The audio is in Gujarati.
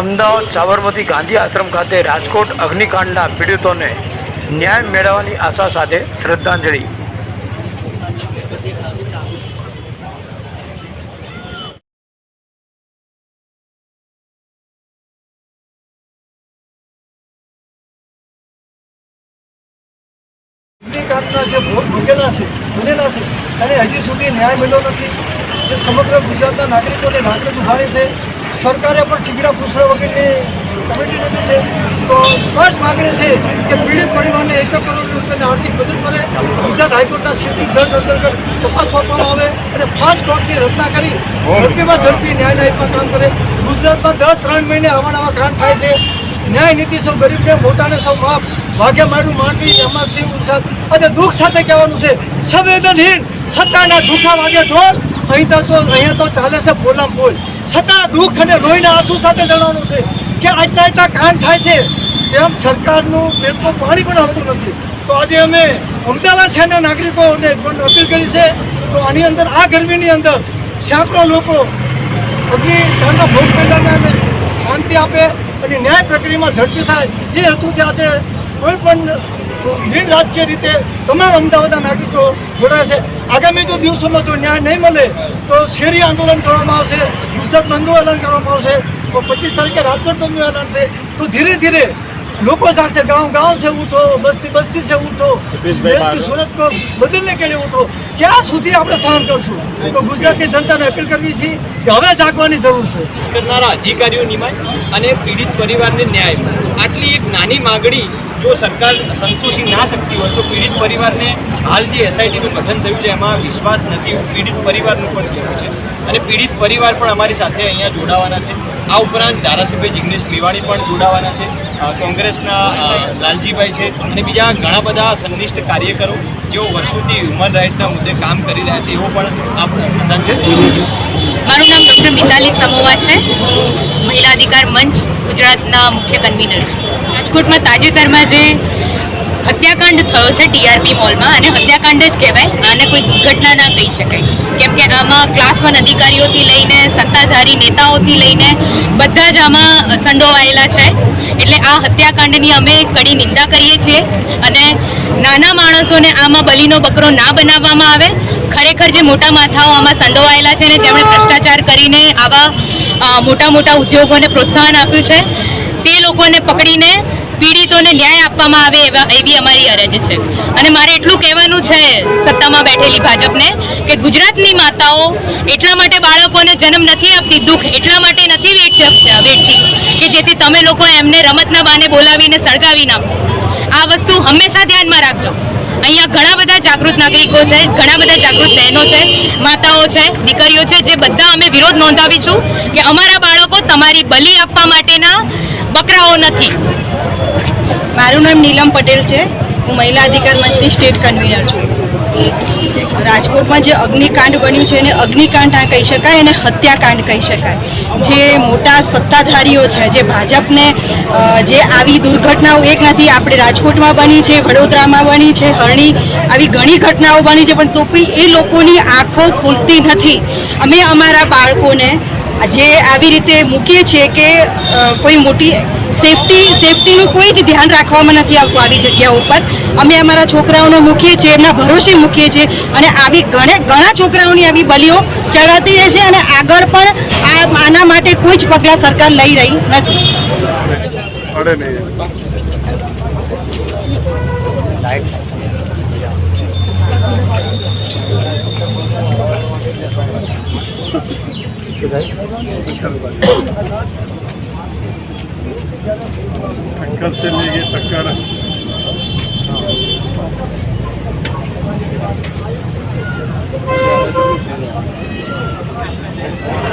અમદાવાદ સાબરમતી ગાંધી આશ્રમ ખાતે રાજકોટ અગ્નિકાંડના પીડિતોને ન્યાય મેળવવાની આશા સાથે શ્રદ્ધાંજલિ. અગ્નિકાંડના જે ભોગ ભોગેલા છે બનેલા છે અને હજી સુધી ન્યાય મળ્યો નથી. જે સમગ્ર ગુજરાતના નાગરિકોને નાગરિક દુભાવે છે. સરકારે પણ શીઘ્ર પૂછડા વગેરે કમિટી લીધી છે. તો સ્પષ્ટ માગણી છે કે પીડિત પરિવારને એક કરોડ રૂપિયાની આર્થિક મદદ મળે. ગુજરાત હાઈકોર્ટના સિટી જજ અંતર્ગત તપાસ સોંપવામાં આવે અને ફાસ્ટ કોર્ટની રચના કરી ઝડપીમાં ઝડપી ન્યાય ન્યાયમાં કામ કરે. ગુજરાતમાં દર ત્રણ મહિને આવા નવા કાંડ થાય છે. ન્યાય નીતિ સૌ ગરીબને મોટાને સૌ માફ? ભાગ્ય મારું માંડવી એમાં સિંહ ઉત્સાહ અને દુઃખ સાથે કહેવાનું છે, સંવેદનહીન સત્તાના દુઃખા વાગે ઢોલ અહીં તો છો અહીંયા તો ચાલે છે બોલા ફૂલ. છતાં દુઃખ અને લોહીના આંસુ સાથે જણાવવાનું છે કે આટલા આટલા કાંડ થાય છે, તેમ સરકારનું પેટનું પાણી પણ આવતું નથી. તો આજે અમે અમદાવાદ શહેરના નાગરિકોને પણ અપીલ કરી છે, તો આની અંદર, આ ગરમીની અંદર સેંકડો લોકો અગ્નિકાંડનો ભોગ બનનારને શાંતિ આપે અને ન્યાય પ્રક્રિયામાં ઝડપી થાય. એ હેતુથી આજે કોઈ પણ બિન રાજકીય રીતે તમામ અમદાવાદના નાગરિકો જોડાય છે. આગામી જો દિવસોમાં જો ન્યાય નહીં મળે, તો શેરી આંદોલન કરવામાં આવશે, ગુજરાત બંધુ એલાન કરવામાં આવશે, તો પચીસ તારીખે રાજકોટ બંધુ એલાન છે. તો ધીરે ધીરે લોકો સાથે ગાઉં ગાઉં से उठो बस्ती બસ્તી છે उठो देश की सूरत બદલને કે ઉઠો ક્યાં સુધી આપણે સહન કરશું? તો ગુજરાતની જનતાને અપીલ કરવી છે કે હવે જાગવાની જરૂર છે. કરનારા અધિકારીઓ નિમાય અને પીડિત પરિવારને ન્યાય આટલી એક નાની માગણી જો સરકાર સંતોષી ના શકતી હોય તો પીડિત પરિવારને હાલ જે એસઆઈટીનું ગઠન થયું છે એમાં વિશ્વાસ નથી. પીડિત પરિવારનું પણ કહેવું છે. અને પીડિત પરિવાર પણ અમારી સાથે અહીંયા જોડાવાના છે. આ ઉપરાંત ધારાસભ્ય જિગ્નેશ મેવાણી પણ જોડાવાના છે કોંગ્રેસના લાલજીભાઈ છે અને બીજા ઘણા બધા સંનિષ્ઠ કાર્યકરો જેઓ વર્ષોથી હ્યુમન રાઇટ્સના મુદ્દે કામ કરી રહ્યા છે, એવો પણ આ પ્રધાન છે. મારું નામ ડૉક્ટર મિતાલી સમોવા છે. મહિલા અધિકાર મંચ ગુજરાતના મુખ્ય કન્વીનર છું. રાજકોટમાં તાજેતરમાં જે હત્યાકાંડ થયો છે ટીઆરપી મોલમાં અને હત્યાકાંડ જ કહેવાય, આને કોઈ દુર્ઘટના ના કહી શકાય. કેમ કે આમાં ક્લાસ વન અધિકારીઓથી લઈને, સત્તાધારી નેતાઓથી લઈને બધા જ આમાં સંડોવાયેલા છે. એટલે આ હત્યાકાંડની અમે કડી નિંદા કરીએ છીએ અને નાના માણસોને આમાં બલીનો બકરો ના બનાવવામાં આવે. ખરેખર જે મોટા માથાઓ આમાં સંડોવાયેલા છે ને જેમણે ભ્રષ્ટાચાર કરીને આવા મોટા મોટા ઉદ્યોગોને પ્રોત્સાહન આપ્યું છે, તે લોકોને પકડીને પીડિતોને ન્યાય આપવામાં આવે એવા એવી અમારી અરજ છે. અને મારે એટલું કહેવાનું છે સત્તામાં બેઠેલી ભાજપને કે ગુજરાતની માતાઓ એટલા માટે બાળકોને જન્મ નથી આપતી, દુઃખ એટલા માટે નથી વેઠ વેઠતી કે જેથી તમે લોકો એમને રમતના બાને બોલાવીને સળગાવી નાખો. આ વસ્તુ હંમેશા ધ્યાનમાં રાખજો. અહીંયા ઘણા બધા જાગૃત નાગરિકો છે, ઘણા બધા જાગૃત બહેનો છે, માતાઓ છે, દીકરીઓ છે, જે બધા અમે વિરોધ નોંધાવીશું કે અમારા બાળકો તમારી બલી આપવા માટેના બકરાઓ નથી. મારું નામ નીલમ પટેલ છે. હું મહિલા અધિકાર મંચની સ્ટેટ કન્વીનર છું. રાજકોટમાં જે અગ્નિકાંડ બન્યું છે એને અગ્નિકાંડ ના કહી શકાય અને હત્યાકાંડ કહી શકાય. જે મોટા સત્તાધારીઓ છે, જે ભાજપને જે આવી દુર્ઘટનાઓ એક નથી, આપણે રાજકોટમાં બની છે, વડોદરામાં બની છે, હરણી, આવી ઘણી ઘટનાઓ બની છે, પણ તો પણ એ લોકોની આંખો ખુલતી નથી. અમે અમારા બાળકોને જે આવી રીતે મૂકીએ છીએ કે કોઈ મોટી સેફટી સેફટીનું કોઈ જ ધ્યાન રાખવામાં નથી આવતું આવી જગ્યા ઉપર અમે અમારા છોકરાઓનો મૂકીએ છીએ, એમના ભરોસે મૂકીએ છીએ અને આવી ઘણે, ઘણા છોકરાઓની આવી બલીઓ ચડાતી રહે છે અને આગળ પણ આ આના માટે કોઈ જ પગલાં સરકાર લઈ રહી નથી Thank. cancelei esta cara. Não.